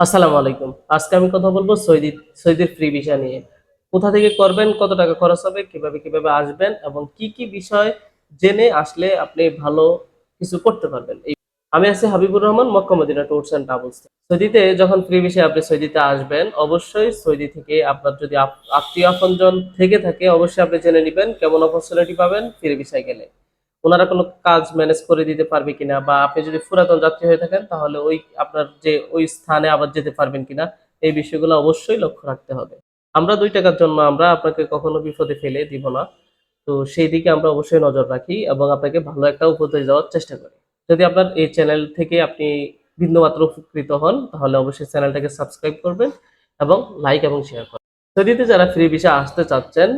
আসসালামু আলাইকুম। আজকে আমি কথা বলব সৌদি সৌদির ফ্রি ভিসা নিয়ে। কোথা থেকে করবেন, কত টাকা খরচ হবে, কীভাবে কীভাবে আসবেন এবং কি কি বিষয় জেনে আসলে আপনি ভালো কিছু করতে পারবেন। আমি আছি Habibur Rahman, Makka Madina tours and travels সৌদিতে যখন ফ্রি ভিসা আপনি সৌদিতে আসবেন, অবশ্যই সৌদি থেকে আপনার যদি আত্মীয় আপনজন থেকে থাকে, অবশ্যই আপনি জেনে নেবেন কেমন অপরচুনিটি পাবেন ফ্রি ভিসায় গেলে। ওনারা কোনো কাজ ম্যানেজ করে দিতে পারবে কিনা বা আপনি যদি পুরাতন যাত্রী হয়ে থাকেন, তাহলে ওই আপনার যে ওই স্থানে আবার যেতে পারবেন কিনা, এই বিষয়গুলো অবশ্যই লক্ষ্য রাখতে হবে। আমরা দুই টাকার জন্য আমরা আপনাকে কখনো বিপদে ফেলে দিব না। তো সেই দিকে আমরা অবশ্যই নজর রাখি এবং আপনাকে ভালো একটা উপদেশ দেওয়ার চেষ্টা করি। যদি আপনার এই চ্যানেল থেকে আপনি বিন্দুমাত্র উপকৃত হন, তাহলে অবশ্যই চ্যানেলটাকে সাবস্ক্রাইব করবেন এবং লাইক এবং শেয়ার করবেন। সৌদিতে যারা ফ্রি ভিসা আসতে চাচ্ছেন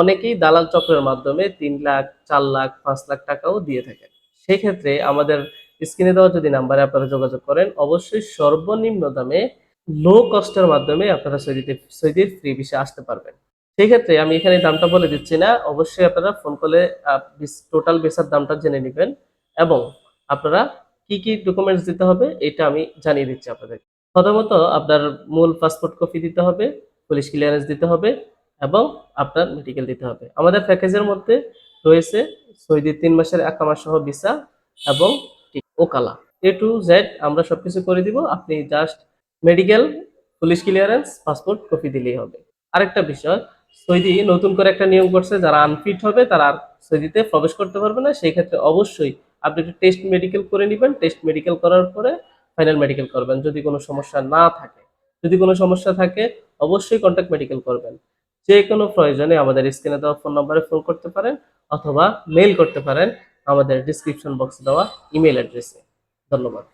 অনেকেই দালাল চক্রের মাধ্যমে তিন লাখ, চার লাখ, পাঁচ লাখ টাকাও দিয়ে থাকেন। সেই ক্ষেত্রে আমাদের স্ক্রিনে দেওয়া যদি নাম্বারে আপনারা যোগাযোগ করেন, অবশ্যই সর্বনিম্ন দামে লো কস্টের মাধ্যমে আপনারা সৌদিতে সৌদির ফ্রি ভিসা আসতে পারবেন। সেই ক্ষেত্রে আমি এখানে দামটা বলে দিচ্ছি না, অবশ্যই আপনারা ফোন করে টোটাল ভিসার দামটা জেনে নেবেন এবং আপনারা কি কি ডকুমেন্টস দিতে হবে এটা আমি জানিয়ে দিচ্ছি আপনাদের। প্রথমত আপনার মূল পাসপোর্ট কপি দিতে হবে পুলিশ ক্লিয়ারেন্স দিতে হবে এবং আপনার মেডিকেল দিতে হবে। আমাদের প্যাকেজের মধ্যে রয়েছে সৌদি তিন মাসের একামা সহ ভিসা এবং ওকালা। এ টু জেড আমরা সবকিছু করে দিব। আপনি just medical police clearance passport copy দিলেই হবে। আরেকটা বিষয়, সৌদি নতুন করে একটা নিয়ম করছে, যারা আনফিট হবে তারা আর সৌদিতে প্রবেশ করতে পারবে না। সেই ক্ষেত্রে অবশ্যই আপনি একটু টেস্ট মেডিকেল করে নেবেন। টেস্ট মেডিকেল করার পরে ফাইনাল মেডিকেল করবেন। যদি কোনো সমস্যা না থাকে, যদি কোনো সমস্যা থাকে, অবশ্যই কন্ট্যাক্ট মেডিকেল করবেন। যে কোনো প্রয়োজনে আমাদের স্ক্রিনে দেওয়া ফোন নম্বরে ফোন করতে পারেন অথবা মেইল করতে পারেন আমাদের ডিসক্রিপশন বক্সে দেওয়া ইমেল অ্যাড্রেসে ধন্যবাদ।